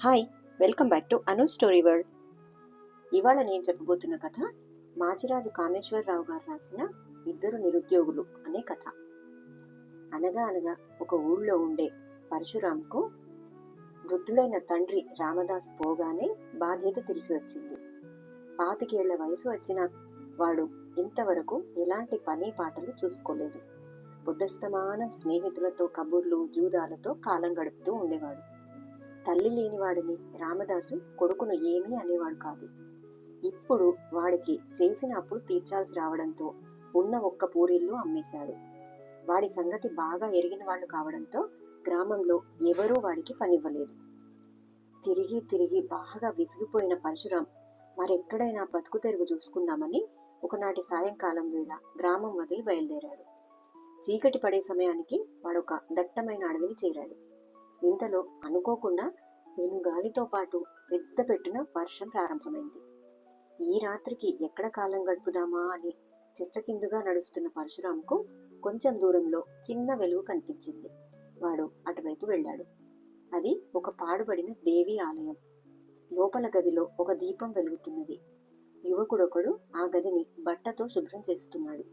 Hi welcome back to Anu story world ఇవాళ నేను చెప్పబోతున్న కథ మాచిరాజు కామేశ్వరరావు గారు రాసిన ఇద్దరు నిరుద్యోగులు అనే కథ. అనగా అనగా ఒక ఊళ్ళో ఉండే పరశురాంకు వృద్ధుడైన తండ్రి రామదాస్ పోగానే బాధ్యత తెలిసి వచ్చింది. పాతికేళ్ళ వయసు వచ్చిన వాడు ఇంతవరకు ఎలాంటి పని పాటలు చూసుకోలేదు. బుద్ధస్తమానం స్నేహితులతో కబుర్లు జూదాలతో కాలం గడుపుతూ ఉండేవాడు. తల్లి లేనివాడిని రామదాసు కొడుకును ఏమీ అనేవాడు కాదు. ఇప్పుడు వాడికి చేసిన అప్పులు తీర్చాల్సి రావడంతో ఉన్న ఒక్క పూరిల్లు అమ్మేశాడు. వాడి సంగతి బాగా ఎరిగిన వాళ్ళు కావడంతో గ్రామంలో ఎవరూ వాడికి పనివ్వలేదు. తిరిగి తిరిగి బాగా విసిగిపోయిన పరశురాం మరెక్కడైనా బతుకు తెరుగు చూసుకుందామని ఒకనాటి సాయంకాలం వేళ గ్రామం వదిలి బయలుదేరాడు. చీకటి పడే సమయానికి వాడొక దట్టమైన అడవిని చేరాడు. ఇంతలో అనుకోకుండా పెనుగాలితో పాటు పెద్ద పెట్టున వర్షం ప్రారంభమైంది. ఈ రాత్రికి ఎక్కడ కాలం గడుపుదామా అని చెట్ల కిందుగా నడుస్తున్న పరశురాంకు కొంచెం దూరంలో చిన్న వెలుగు కనిపించింది. వాడు అటువైపు వెళ్ళాడు. అది ఒక పాడుబడిన దేవి ఆలయం. లోపల గదిలో ఒక దీపం వెలుగుతున్నది. యువకుడొకడు ఆ గదిని బట్టతో శుభ్రం చేస్తున్నాడు.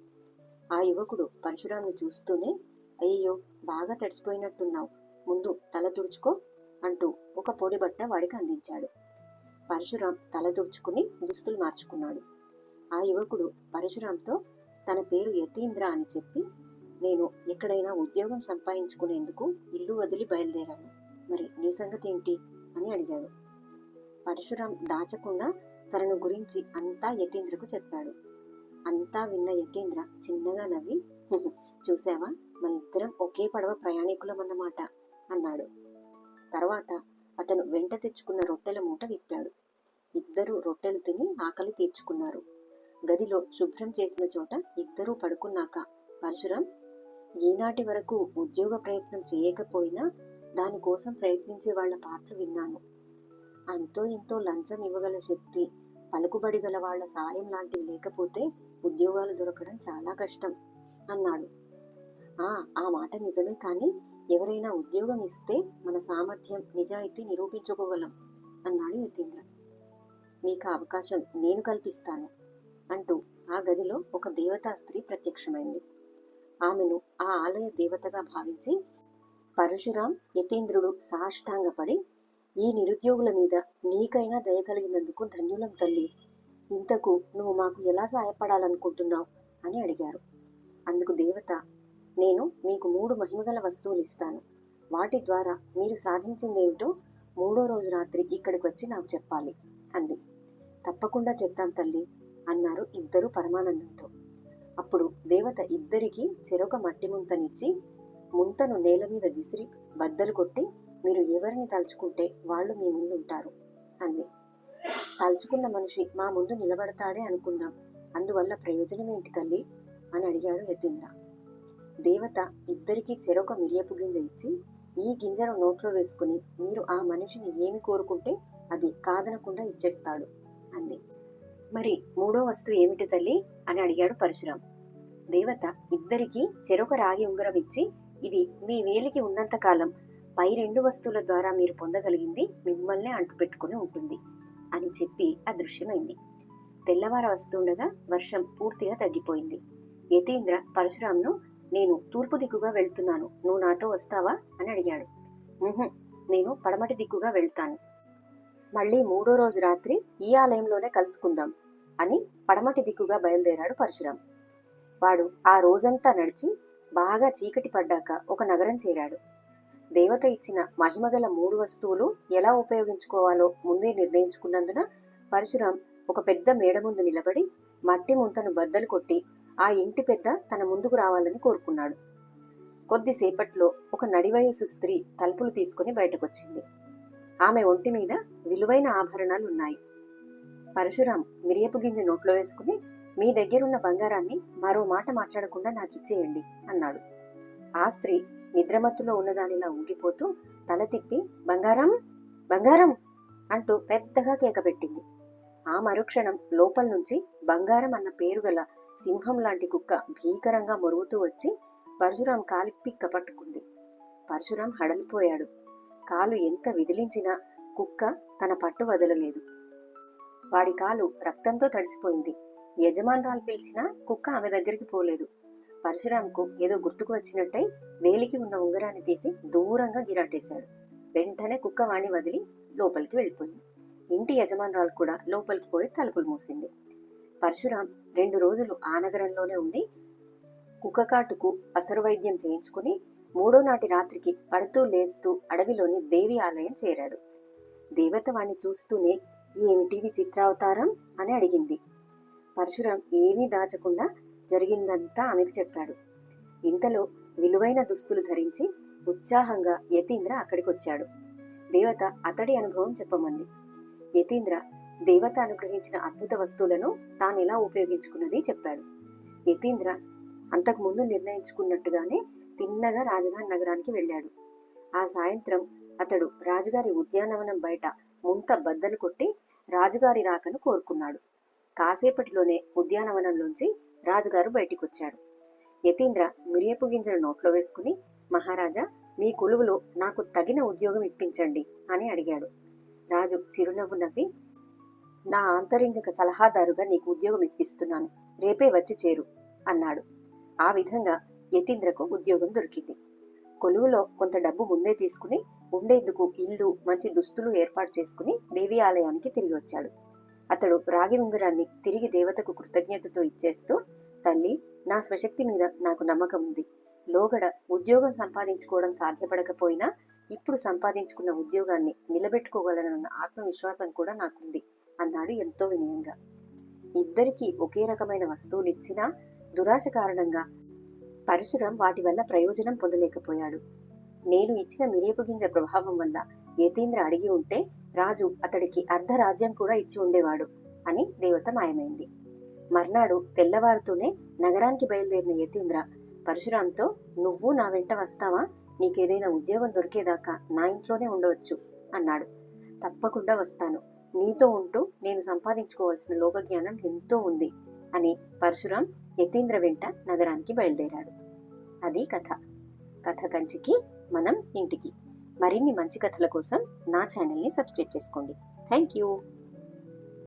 ఆ యువకుడు పరశురాంని చూస్తూనే అయ్యో బాగా తడిసిపోయినట్టున్నావు. ముందు తల తుడుచుకో అంటూ ఒక పొడి బట్ట వాడికి అందించాడు. పరశురాం తల తుడుచుకుని దుస్తులు మార్చుకున్నాడు. ఆ యువకుడు పరశురాంతో తన పేరు యతీంద్ర అని చెప్పి నేను ఎక్కడైనా ఉద్యోగం సంపాదించుకునేందుకు ఇల్లు వదిలి బయలుదేరాను. మరి నీ సంగతి ఏంటి? అని అడిగాడు. పరశురాం దాచకుండా తనను గురించి అంతా యతీంద్రకు చెప్పాడు. అంతా విన్న యతీంద్ర చిన్నగా నవ్వి చూసావా మన ఇద్దరం ఒకే పడవ ప్రయాణికులం అన్నమాట అన్నాడు. తర్వాత అతను వెంట తెచ్చుకున్న రొట్టెల మూట విప్పాడు. ఇద్దరూ రొట్టెలు తిని ఆకలి తీర్చుకున్నారు. గదిలో శుభ్రం చేసిన చోట ఇద్దరూ పడుకున్నాక పరశురాం ఈనాటి వరకు ఉద్యోగ ప్రయత్నం చేయకపోయినా దానికోసం ప్రయత్నించే వాళ్ళ పాటలు విన్నాను. అంతో ఎంతో లంచం ఇవ్వగల శక్తి పలుకుబడి గల వాళ్ళ సాయం లాంటివి లేకపోతే ఉద్యోగాలు దొరకడం చాలా కష్టం అన్నాడు. ఆ ఆ మాట నిజమే కానీ ఎవరైనా ఉద్యోగం ఇస్తే మన సామర్థ్యం నిజాయితీ నిరూపించుకోగలం అన్నాడు యతీంద్ర. మీకు అవకాశం నేను కల్పిస్తాను అంటూ ఆ గదిలో ఒక దేవతా స్త్రీ ప్రత్యక్షమైంది. ఆమెను ఆ ఆలయ దేవతగా భావించి పరశురాం యతీంద్రుడు సాష్టాంగపడి ఈ నిరుద్యోగుల మీద నీకైనా దయ కలిగినందుకు ధన్యులం తల్లి. ఇంతకు నువ్వు మాకు ఎలా సహాయపడాలనుకుంటున్నావు? అని అడిగారు. అందుకు దేవత నేను మీకు మూడు మహిమగల వస్తువులు ఇస్తాను. వాటి ద్వారా మీరు సాధించిందేమిటో మూడో రోజు రాత్రి ఇక్కడికి వచ్చి నాకు చెప్పాలి అంది. తప్పకుండా చెప్తాం తల్లి అన్నారు ఇద్దరు పరమానందంతో. అప్పుడు దేవత ఇద్దరికి చెరొక మట్టి ముంతనిచ్చి ముంతను నేల మీద విసిరి బద్దలు కొట్టి మీరు ఎవరిని తలుచుకుంటే వాళ్ళు మీ ముందు ఉంటారు అంది. తలుచుకున్న మనిషి మా ముందు నిలబడతాడే అనుకుందాం అందువల్ల ప్రయోజనం ఏంటి తల్లి? అని అడిగాడు యతీంద్ర. దేవత ఇద్దరికీ చెరొక మిరియపు గింజ ఇచ్చి ఈ గింజను నోట్లో వేసుకుని మీరు ఆ మనిషిని ఏమి కోరుకుంటే అది కాదనకుండా ఇచ్చేస్తాడు అంది. మరి మూడో వస్తువు ఏమిటి తల్లి? అని అడిగాడు పరశురాం. దేవత ఇద్దరికీ చెరొక రాగి ఉంగరం ఇచ్చి ఇది మీ వేలికి ఉన్నంత కాలం పై రెండు వస్తువుల ద్వారా మీరు పొందగలిగింది మిమ్మల్నే అంటుపెట్టుకుని ఉంటుంది అని చెప్పి అదృశ్యమైంది. తెల్లవార వస్తుండగా వర్షం పూర్తిగా తగ్గిపోయింది. యతీంద్ర పరశురాంను నేను తూర్పు దిక్కుగా వెళ్తున్నాను. నువ్వు నాతో వస్తావా? అని అడిగాడు. నేను పడమటి దిక్కుగా వెళ్తాను. మళ్ళీ మూడో రోజు రాత్రి ఈ ఆలయంలోనే కలుసుకుందాం అని పడమటి దిక్కుగా బయలుదేరాడు పరశురాం. వాడు ఆ రోజంతా నడిచి బాగా చీకటి పడ్డాక ఒక నగరం చేరాడు. దేవత ఇచ్చిన మహిమగల మూడు వస్తువులు ఎలా ఉపయోగించుకోవాలో ముందే నిర్ణయించుకున్నందున పరశురాం ఒక పెద్ద మేడ ముందు నిలబడి మట్టి ముంతను బద్దలు కొట్టి ఆ ఇంటి పెద్ద తన ముందుకు రావాలని కోరుకున్నాడు. కొద్దిసేపట్లో ఒక నడివయసు స్త్రీ తలుపులు తీసుకుని బయటకొచ్చింది. ఆమె ఒంటి మీద విలువైన ఆభరణాలు ఉన్నాయి. పరశురాం మిరియపు గింజ నోట్లో వేసుకుని మీ దగ్గరున్న బంగారాన్ని మరో మాట మాట్లాడకుండా నాకిచ్చేయండి అన్నాడు. ఆ స్త్రీ నిద్రమత్తులో ఉన్నదానిలా ఊగిపోతూ తల తిప్పి బంగారం బంగారం అంటూ పెద్దగా కేకపెట్టింది ఆ మరుక్షణం లోపల నుంచి బంగారం అన్న పేరు గల సింహం లాంటి కుక్క భీకరంగా మొరుగుతూ వచ్చి పరశురాం కాలి పిక్క పట్టుకుంది. పరశురాం హడలిపోయాడు. కాలు ఎంత విదిలించినా కుక్క తన పట్టు వదలలేదు. వాడి కాలు రక్తంతో తడిసిపోయింది. యజమానురాలు పిలిచినా కుక్క ఆమె దగ్గరికి పోలేదు. పరశురాంకు ఏదో గుర్తుకు వచ్చినట్టయి వేలికి ఉన్న ఉంగరాన్ని తీసి దూరంగా గిరాటేశాడు. వెంటనే కుక్క వాణ్ణి వదిలి లోపలికి వెళ్ళిపోయింది. ఇంటి యజమానురాలు కూడా లోపలికి పోయి తలుపులు మూసింది. పరశురాం రెండు రోజులు ఆ నగరంలోనే ఉండి కుక్కకాటుకు అసరు వైద్యం చేయించుకుని మూడో నాటి రాత్రికి పడుతూ లేస్తూ అడవిలోని దేవి ఆలయం చేరాడు. దేవత వాణ్ణి చూస్తూనే ఏమిటి విచిత్రావతారం అని అడిగింది. పరశురాం ఏమీ దాచకుండా జరిగిందంతా ఆమెకు చెప్పాడు. ఇంతలో విలువైన దుస్తులు ధరించి ఉత్సాహంగా యతీంద్ర అక్కడికొచ్చాడు. దేవత అతడి అనుభవం చెప్పమంది. యతీంద్ర దేవత అనుగ్రహించిన అద్భుత వస్తువులను తాను ఎలా ఉపయోగించుకున్నది చెప్పాడు యతీంద్ర అంతకు ముందు నిర్ణయించుకున్నట్టుగానే తిన్నగా రాజధాని నగరానికి వెళ్ళాడు. ఆ సాయంత్రం అతడు రాజుగారి ఉద్యానవనం బయట ముంత బద్దలు కొట్టి రాజుగారి రాకను కోరుకున్నాడు. కాసేపటిలోనే ఉద్యానవనంలోంచి రాజుగారు బయటికొచ్చాడు యతీంద్ర మిరియపు గింజలు నోట్లో వేసుకుని మహారాజా మీ కొలువులో నాకు తగిన ఉద్యోగం ఇప్పించండి అని అడిగాడు. రాజు చిరునవ్వు నవ్వి నా ఆంతరింగిక సలహాదారుగా నీకు ఉద్యోగం ఇప్పిస్తున్నాను. రేపే వచ్చి చేరు అన్నాడు. ఆ విధంగా యతీంద్రకు ఉద్యోగం దొరికింది. కొలువులో కొంత డబ్బు ముందే తీసుకుని ఉండేందుకు ఇల్లు మంచి దుస్తులు ఏర్పాటు చేసుకుని దేవి ఆలయానికి తిరిగి వచ్చాడు. అతడు రాగి ఉంగరాన్ని తిరిగి దేవతకు కృతజ్ఞతతో ఇచ్చేస్తూ తల్లి నా స్వశక్తి మీద నాకు నమ్మకం ఉంది. లోగడ ఉద్యోగం సంపాదించుకోవడం సాధ్యపడకపోయినా ఇప్పుడు సంపాదించుకున్న ఉద్యోగాన్ని నిలబెట్టుకోగలనన్న ఆత్మవిశ్వాసం కూడా నాకుంది. అన్నాడు ఎంతో వినయంగా. ఇద్దరికీ ఒకే రకమైన వస్తువులు ఇచ్చినా దురాశ కారణంగా పరశురం వాటి వల్ల ప్రయోజనం పొందలేకపోయాడు. నేను ఇచ్చిన మిరియపు గింజ ప్రభావం వల్ల యతీంద్ర అడిగి ఉంటే రాజు అతడికి అర్ధ రాజ్యం కూడా ఇచ్చి ఉండేవాడు అని దేవత మాయమైంది. మర్నాడు తెల్లవారుతూనే నగరానికి బయలుదేరిన యతీంద్ర పరశురాంతో నువ్వు నా వెంట వస్తావా? నీకేదైనా ఉద్యోగం దొరికేదాకా నా ఇంట్లోనే ఉండవచ్చు అన్నాడు. తప్పకుండా వస్తాను. నీతో ఉంటూ నేను సంపాదించుకోవాల్సిన లోకజ్ఞానం ఎంతో ఉంది అని పరశురాం యతీంద్ర వెంట నగరానికి బయలుదేరాడు. అది కథ. కథ కంచికి మనం ఇంటికి. మరిన్ని మంచి కథల కోసం నా ఛానల్ని సబ్స్క్రైబ్ చేసుకోండి. Thank you